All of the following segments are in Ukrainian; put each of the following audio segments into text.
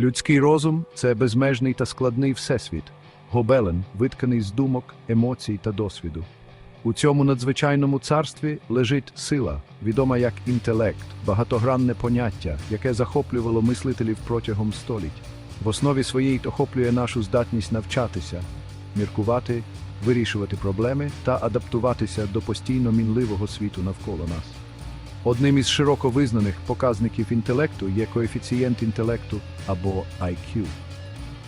Людський розум це безмежний та складний всесвіт, гобелен, витканий з думок, емоцій та досвіду. У цьому надзвичайному царстві лежить сила, відома як інтелект, багатогранне поняття, яке захоплювало мислителів протягом століть. В основі своїй охоплює нашу здатність навчатися, міркувати, вирішувати проблеми та адаптуватися до постійно мінливого світу навколо нас. Одним із широко визнаних показників інтелекту є коефіцієнт інтелекту або IQ.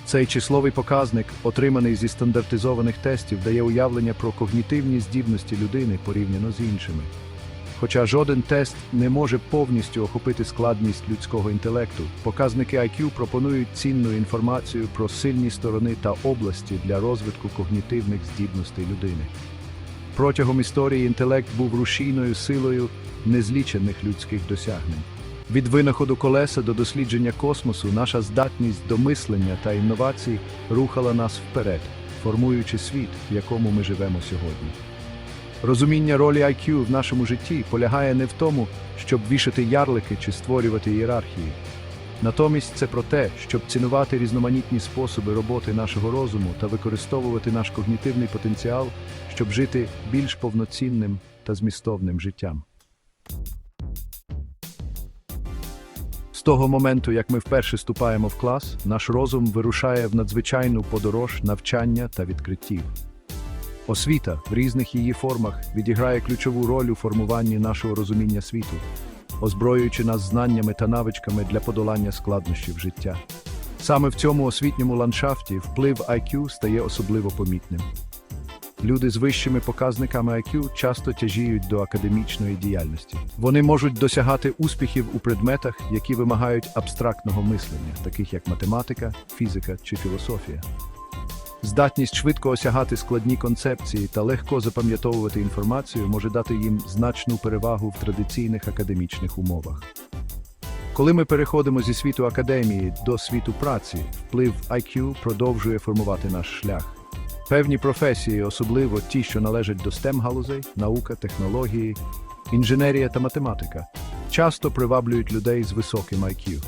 Цей числовий показник, отриманий зі стандартизованих тестів, дає уявлення про когнітивні здібності людини порівняно з іншими. Хоча жоден тест не може повністю охопити складність людського інтелекту, показники IQ пропонують цінну інформацію про сильні сторони та області для розвитку когнітивних здібностей людини. Протягом історії інтелект був рушійною силою незлічених людських досягнень. Від винаходу колеса до дослідження космосу наша здатність до мислення та інновацій рухала нас вперед, формуючи світ, в якому ми живемо сьогодні. Розуміння ролі IQ в нашому житті полягає не в тому, щоб вішати ярлики чи створювати ієрархії. Натомість це про те, щоб цінувати різноманітні способи роботи нашого розуму та використовувати наш когнітивний потенціал, щоб жити більш повноцінним та змістовним життям. З того моменту, як ми вперше ступаємо в клас, наш розум вирушає в надзвичайну подорож навчання та відкриттів. Освіта в різних її формах відіграє ключову роль у формуванні нашого розуміння світу, озброюючи нас знаннями та навичками для подолання складнощів життя. Саме в цьому освітньому ландшафті вплив IQ стає особливо помітним. Люди з вищими показниками IQ часто тяжіють до академічної діяльності. Вони можуть досягати успіхів у предметах, які вимагають абстрактного мислення, таких як математика, фізика чи філософія. Здатність швидко осягати складні концепції та легко запам'ятовувати інформацію може дати їм значну перевагу в традиційних академічних умовах. Коли ми переходимо зі світу академії до світу праці, вплив IQ продовжує формувати наш шлях. Певні професії, особливо ті, що належать до STEM галузей, наука, технології, інженерія та математика, часто приваблюють людей з високим IQ.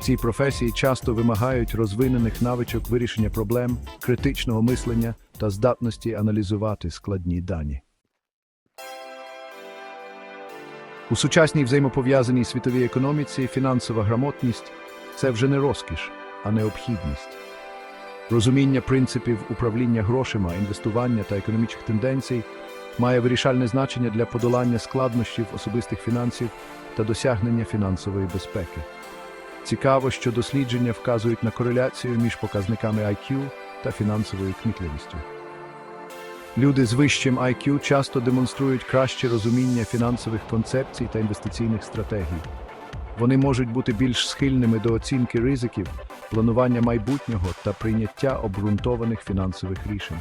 Ці професії часто вимагають розвинених навичок вирішення проблем, критичного мислення та здатності аналізувати складні дані. У сучасній взаємопов'язаній світовій економіці фінансова грамотність це вже не розкіш, а необхідність. Розуміння принципів управління грошима, інвестування та економічних тенденцій має вирішальне значення для подолання складнощів особистих фінансів та досягнення фінансової безпеки. Цікаво, що дослідження вказують на кореляцію між показниками IQ та фінансовою кмітливістю. Люди з вищим IQ часто демонструють краще розуміння фінансових концепцій та інвестиційних стратегій. Вони можуть бути більш схильними до оцінки ризиків, планування майбутнього та прийняття обґрунтованих фінансових рішень.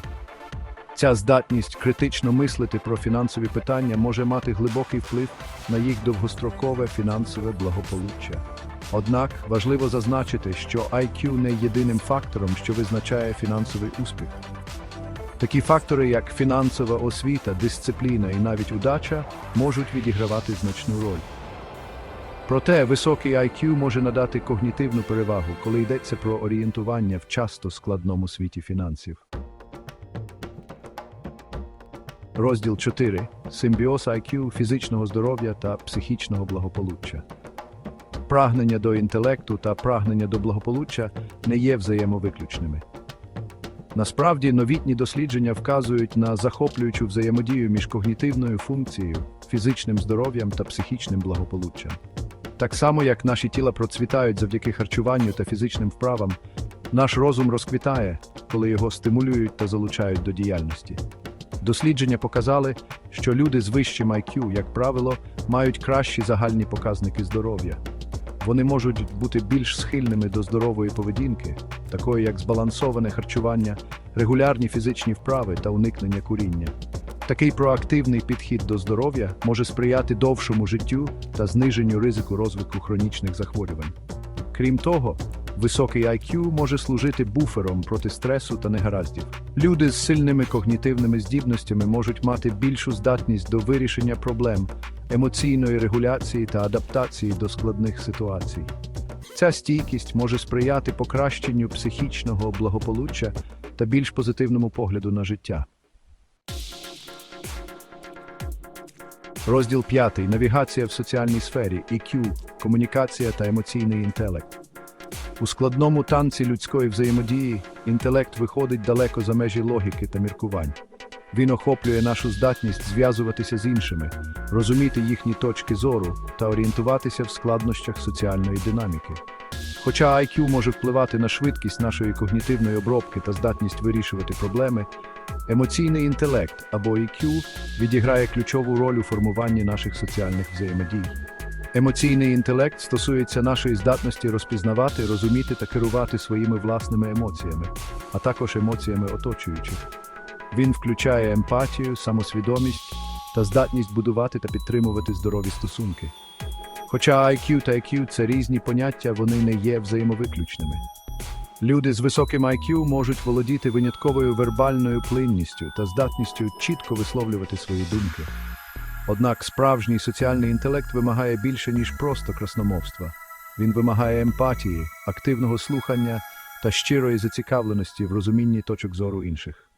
Ця здатність критично мислити про фінансові питання може мати глибокий вплив на їх довгострокове фінансове благополуччя. Однак важливо зазначити, що IQ не єдиним фактором, що визначає фінансовий успіх. Такі фактори, як фінансова освіта, дисципліна і навіть удача, можуть відігравати значну роль. Проте високий IQ може надати когнітивну перевагу, коли йдеться про орієнтування в часто складному світі фінансів. Розділ 4. Симбіоз IQ, фізичного здоров'я та психічного благополуччя. Прагнення до інтелекту та прагнення до благополуччя не є взаємовиключними. Насправді, новітні дослідження вказують на захоплюючу взаємодію між когнітивною функцією, фізичним здоров'ям та психічним благополуччям. Так само, як наші тіла процвітають завдяки харчуванню та фізичним вправам, наш розум розквітає, коли його стимулюють та залучають до діяльності. Дослідження показали, що люди з вищим IQ, як правило, мають кращі загальні показники здоров'я. Вони можуть бути більш схильними до здорової поведінки, такої як збалансоване харчування, регулярні фізичні вправи та уникнення куріння. Такий проактивний підхід до здоров'я може сприяти довшому життю та зниженню ризику розвитку хронічних захворювань. Крім того, високий IQ може служити буфером проти стресу та негараздів. Люди з сильними когнітивними здібностями можуть мати більшу здатність до вирішення проблем, емоційної регуляції та адаптації до складних ситуацій. Ця стійкість може сприяти покращенню психічного благополуччя та більш позитивному погляду на життя. Розділ 5. Навігація в соціальній сфері EQ, комунікація та емоційний інтелект. У складному танці людської взаємодії інтелект виходить далеко за межі логіки та міркувань. Він охоплює нашу здатність зв'язуватися з іншими, розуміти їхні точки зору та орієнтуватися в складнощах соціальної динаміки. Хоча IQ може впливати на швидкість нашої когнітивної обробки та здатність вирішувати проблеми, емоційний інтелект або EQ відіграє ключову роль у формуванні наших соціальних взаємодій. Емоційний інтелект стосується нашої здатності розпізнавати, розуміти та керувати своїми власними емоціями, а також емоціями оточуючих. Він включає емпатію, самосвідомість та здатність будувати та підтримувати здорові стосунки. Хоча IQ та EQ – це різні поняття, вони не є взаємовиключними. Люди з високим IQ можуть володіти винятковою вербальною плинністю та здатністю чітко висловлювати свої думки. Однак справжній соціальний інтелект вимагає більше, ніж просто красномовства. Він вимагає емпатії, активного слухання та щирої зацікавленості в розумінні точок зору інших.